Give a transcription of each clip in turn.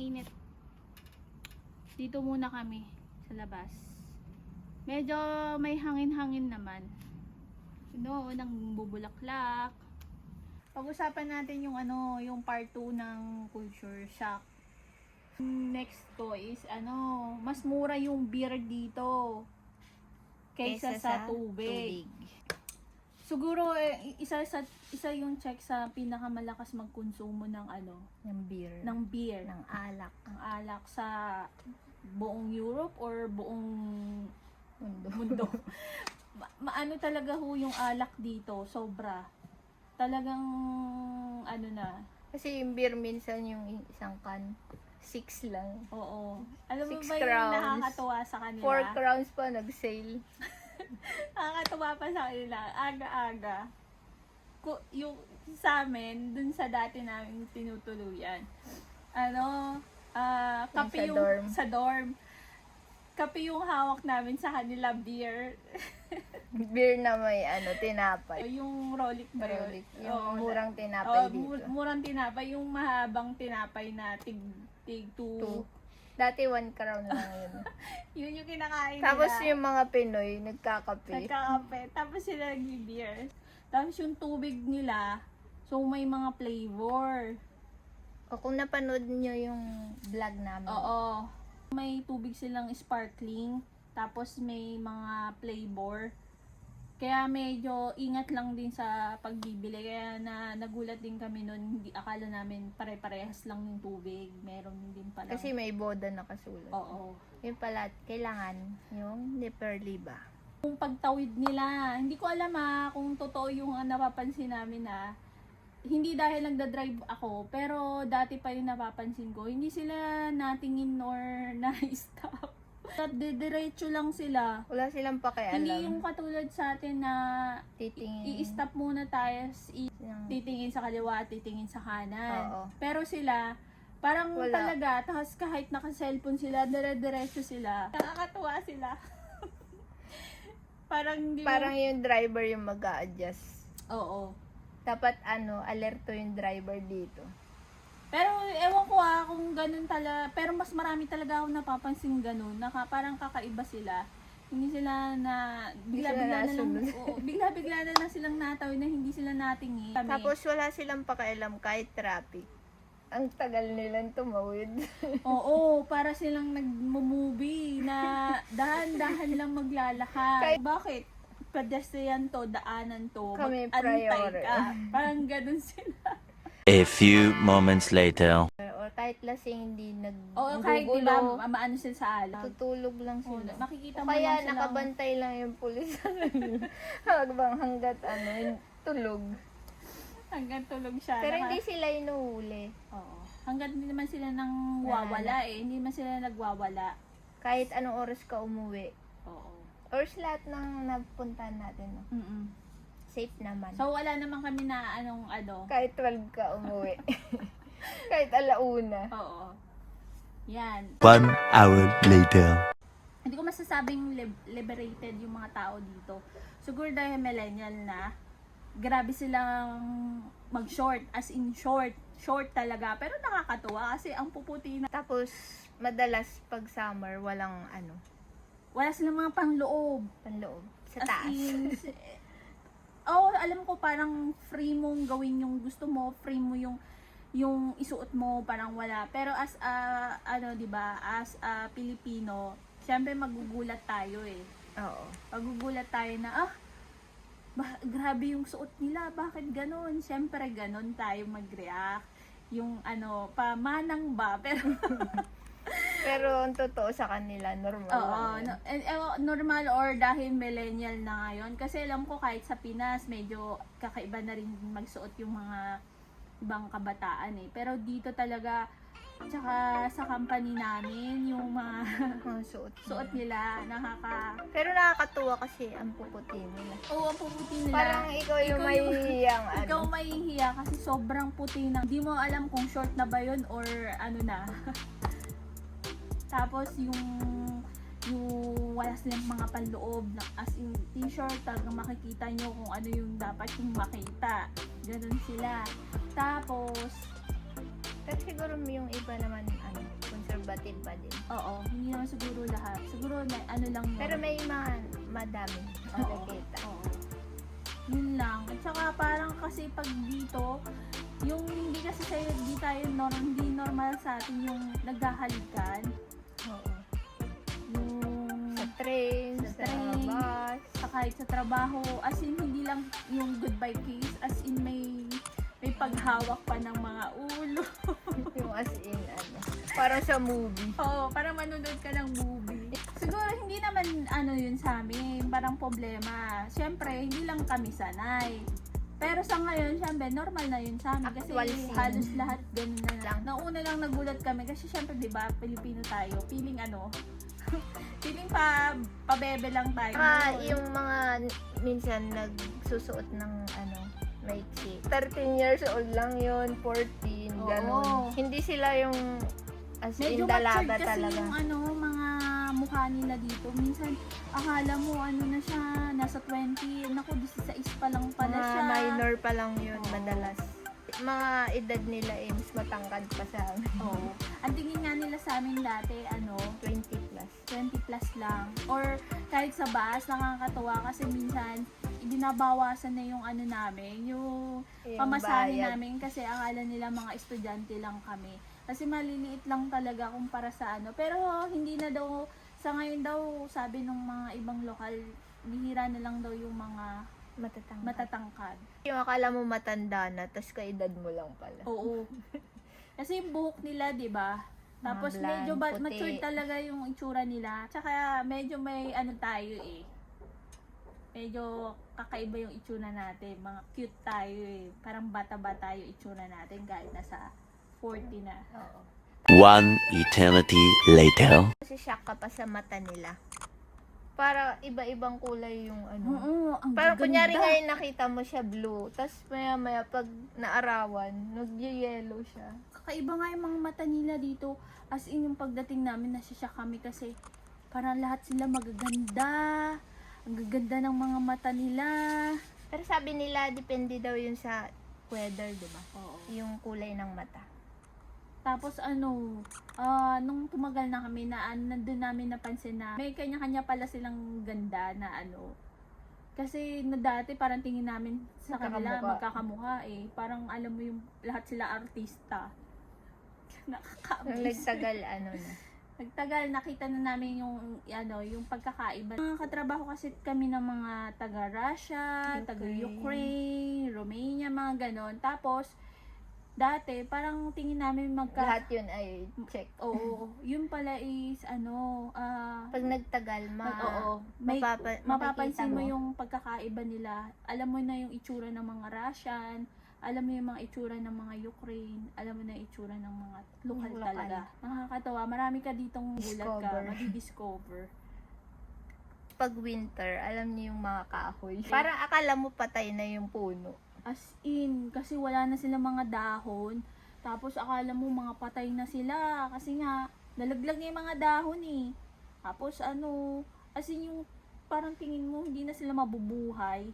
init. Dito muna kami sa labas. Medyo may hangin-hangin naman. No, nang bubulaklak. Pag-usapan natin yung ano, yung part 2 ng culture shock. Next ko is ano, mas mura yung beer dito kaysa, sa, tubig. Siguro eh, isa sa isa yung check sa pinakamalakas magkonsumo ng ano, Yung beer. ng beer, ng alak. ng alak sa buong Europe or buong Mundo. mundo. Ma- maano talaga ho yung alak dito, sobra. Talagang ano na. Kasi yung beer minsan yung isang can, six lang. Oo. Alam mo Six ba yung crowns. nakakatuwa sa kanila? Four crowns pa nag-sale. Nakakatuwa pa sa kanila. Aga-aga. Ku- yung sa amin, dun sa dati namin tinutuluyan. Ano, Yung kape sa yung dorm. sa dorm. Kape yung hawak namin sa kanila beer. beer na may ano, tinapay. yung Rolik ba yun? Rolik. Yung Oo, murang na- tinapay oo, dito. mu- murang tinapay. Yung mahabang tinapay na tig, tig two. Two. Dati one crown lang yun. Yun yung kinakain Tapos nila. yung mga Pinoy, nagkakape. Nagkakape. Tapos sila nag-beer. Tapos yung tubig nila, so may mga flavor. o kung napanood nyo yung vlog namin. Oo. May tubig silang sparkling. Tapos may mga flavor. Kaya medyo ingat lang din sa pagbibili. Kaya na nagulat din kami nun. Hindi, akala namin pare-parehas lang yung tubig. Meron din pala. Kasi may boda nakasulat. Oo. Yun pala, kailangan yung Neperli ba? Yung pagtawid nila, hindi ko alam ah, kung totoo yung ah, napapansin namin na hindi dahil nagda-drive ako, pero dati pa yung napapansin ko, hindi sila natingin or na-stop. At didiretso lang sila. Wala silang pakialam. Hindi yung katulad sa atin na titingin. i-stop muna tayo, i- ng- titingin sa kaliwa, titingin sa kanan. Oo. Pero sila, parang Wala. talaga, tapos kahit naka-cellphone sila, dire-diretso sila. Nakakatuwa sila. parang hindi mo- Parang yung driver yung mag adjust Oo. Dapat ano, alerto yung driver dito. Pero ewan ko ah kung ganun talaga. Pero mas marami talaga ako napapansin ganun. Naka, parang kakaiba sila. Hindi sila na bigla-bigla na lang nasunod. oo, bigla-bigla na lang silang natawid na hindi sila natingin. Kami, Tapos wala silang pakialam kahit traffic. Ang tagal nilang tumawid. oo, para silang nagmo-movie na dahan-dahan lang maglalakad. Kahit- Bakit? Pedestrian to, daanan to, Kami mag-antay prior. ka. Parang ganun sila. A few moments later. o kahit lasing hindi nag Oo, kahit di ba, ma- maano sila sa alam. tutulog lang Oo, sila. makikita O mo kaya lang silang- nakabantay lang yung pulis. Habang hanggat ano, yung tulog. Hanggang tulog siya. Pero Naka- hindi sila inuhuli. Oo. Hanggang hindi naman sila nang wawala eh. Hindi naman sila nagwawala. Kahit anong oras ka umuwi. Oo. Or sa lahat ng napuntahan natin. No? mm Safe naman. So wala naman kami na anong ano. kahit 12 ka umuwi. kahit alauna. Oo. Yan. One hour later. Hindi ko masasabing lib- liberated yung mga tao dito. Siguro dahil millennial na, grabe silang mag-short. As in short. Short talaga. Pero nakakatuwa kasi ang puputi na. Tapos, madalas pag summer, walang ano, Wala silang mga panloob. panloob. Sa As taas. in, oh, alam ko parang free mong gawin yung gusto mo, free mo yung yung isuot mo, parang wala. Pero as a, ano, 'di ba, as a Pilipino, syempre magugulat tayo eh. Oo. Magugulat tayo na ah ba, grabe yung suot nila, bakit ganon? Syempre ganon tayo mag-react. Yung ano, pamanang ba? Pero Pero ang totoo sa kanila, normal Oo, lang. no, eh, eh, normal or dahil millennial na ngayon. Kasi alam ko kahit sa Pinas, medyo kakaiba na rin magsuot yung mga ibang kabataan eh. Pero dito talaga, tsaka sa company namin, yung mga suot. suot nila, nakaka... Pero nakakatuwa kasi ang puputi nila. Oo, ang puputi nila. Parang ikaw yung may hiyang ano. Ikaw mahihiya kasi sobrang puti na. Hindi mo alam kung short na ba yun or ano na. Tapos yung yung wala silang mga panloob na as in t-shirt talagang makikita nyo kung ano yung dapat yung makita ganun sila tapos Pero siguro yung iba naman, ano, conservative pa din. oo hindi naman siguro lahat siguro na, ano lang yun Pero may mga madami Oo. nakikita. Oo. Yun lang. At saka parang kasi pag dito, yung hindi kasi sa'yo, hindi tayo nor hindi normal sa atin yung naghahalikan. Yung Sa train, Sa train. bus. sa kahit sa trabaho, as in hindi lang yung goodbye kiss, as in may may paghawak pa ng mga ulo. yung as in, ano, parang sa movie. Oo, parang manonood ka ng movie. Siguro hindi naman ano yun sa amin, parang problema. Siyempre, hindi lang kami sanay. Pero sa ngayon, syempre, normal na yun sa amin. Kasi Actual scene. halos lahat ganun na lang. Lang. Nauna lang nagulat kami kasi syempre, di ba, Pilipino tayo. Feeling ano, feeling pa, pabebe lang tayo. Saka yung mga minsan nagsusuot ng ano, maiksi. 13 years old lang yun, 14, Oo. ganun. Hindi sila yung as Medyo in matured dalaga kasi talaga. yung ano, mga mukha nila dito. Minsan, akala mo ano na siya, nasa 20. Naku, 16 pa lang pala mga siya. minor pa lang yun, Oo. madalas. Mga edad nila eh, mas matangkad pa sa amin. Oo. Ang tingin nga nila sa amin dati, ano, 20 plus. 20 plus lang. Or kahit sa bus, nakakatuwa kasi minsan, ibinabawasan na yung ano namin, yung Yung pamasahe bayad. namin kasi akala nila mga estudyante lang kami. Kasi maliliit lang talaga kumpara sa ano. Pero hindi na daw, sa ngayon daw, sabi ng mga ibang lokal, bihira na lang daw yung mga Matatangkad. matatangkad. yung akala mo matanda na, tas kaedad mo lang pala. Oo. Kasi yung buhok nila, 'di ba? Mga Tapos blonde, medyo ba- puti. mature talaga yung itsura nila. Tsaka medyo may ano tayo eh. Medyo kakaiba yung itsura natin. Mga cute tayo eh. Parang bata-bata yung itsura natin kahit nasa 40 na. Oo. One eternity later. Kasi shock ka pa sa mata nila. Para iba-ibang kulay yung ano. Oo, ang Parang gaganda. kunyari ngayon nakita mo siya blue, tapos maya maya pag naarawan, nag-yellow siya. Kakaiba nga yung mga mata nila dito. As in yung pagdating namin, nasisya kami kasi parang lahat sila magaganda. Ang gaganda ng mga mata nila. Pero sabi nila, depende daw yun sa weather, di ba? Oo. Yung kulay ng mata. Tapos ano, ah, nung tumagal na kami na an- nandun namin napansin na may kanya-kanya pala silang ganda na ano. Kasi na dati parang tingin namin sa kanila Magkakamukha. magkakamukha eh. Parang alam mo yung lahat sila artista. Nung Nakakabis. nagtagal, ano na. Nagtagal, nakita na namin yung, ano, yung pagkakaiba. Mga katrabaho kasi kami ng mga taga-Russia, Ukraine. taga-Ukraine, Romania, mga ganon. Tapos, dati, parang tingin namin magka... Lahat yun ay check. Oo, yun pala is, ano, ah... Pag nagtagal, ma oo, may, mapapa- mapapansin mo yung pagkakaiba nila. Alam mo na yung itsura ng mga Russian, alam mo yung mga itsura ng mga Ukraine, alam mo na yung itsura ng mga lokal. talaga. Nakakatawa, marami ka ditong gulat ka, Discover. madi-discover. Pag winter, alam niyo yung mga kahoy. Parang akala mo patay na yung puno. As in, kasi wala na silang mga dahon. Tapos akala mo mga patay na sila. Kasi nga, nalaglag na yung mga dahon eh. Tapos ano, as in yung parang tingin mo hindi na sila mabubuhay.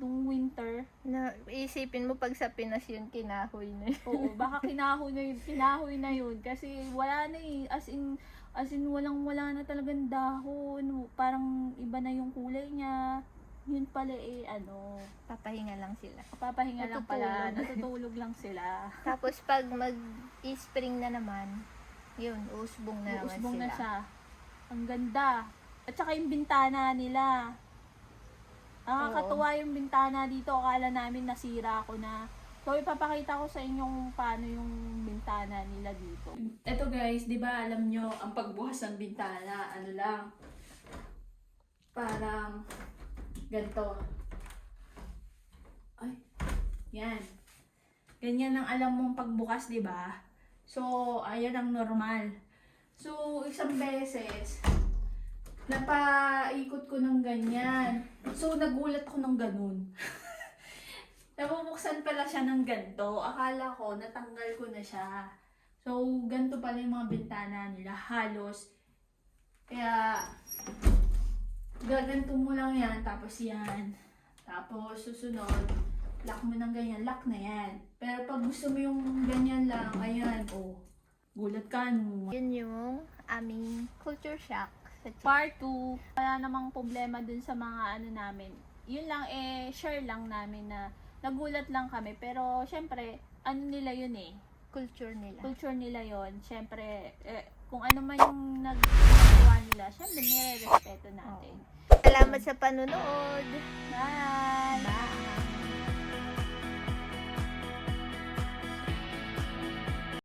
Nung winter. Na, isipin mo pag sa Pinas yun, kinahoy na yun. Oo, baka kinahoy na yun, kinahoy na yun. Kasi wala na eh. As in, as in walang wala na talagang dahon. Parang iba na yung kulay niya. Yun pala eh, ano, Papahinga lang sila. papahinga lang pala, Natutulog. lang sila. Tapos pag mag-spring na naman, yun, usbong na naman Uusbong sila. na siya. Ang ganda. At saka yung bintana nila. Nakakatuwa yung bintana dito. Akala namin nasira ko na. So, ipapakita ko sa inyo kung paano yung bintana nila dito. Ito guys, di ba alam nyo, ang pagbukas ng bintana, ano lang, parang ganito. Ay, yan. Ganyan ang alam mong pagbukas, di ba? So, ayan ang normal. So, isang beses, napaikot ko ng ganyan. So, nagulat ko ng ganun. Nabubuksan pala siya ng ganito. Akala ko, natanggal ko na siya. So, ganito pala yung mga bintana nila. Halos, Kaya, gaganto mo lang yan, tapos yan. Tapos, susunod, lock mo ng ganyan, lock na yan. Pero pag gusto mo yung ganyan lang, ayan, oh, gulat ka, no. Yun yung aming culture shock. Part 2, wala namang problema dun sa mga ano namin. Yun lang, eh, share lang namin na nagulat lang kami. Pero, syempre, ano nila yun eh. culture nila. Culture nila yon Syempre, eh, kung ano man yung nagagawa nila, syempre, nire-respeto natin. Salamat sa panonood. Bye! Bye!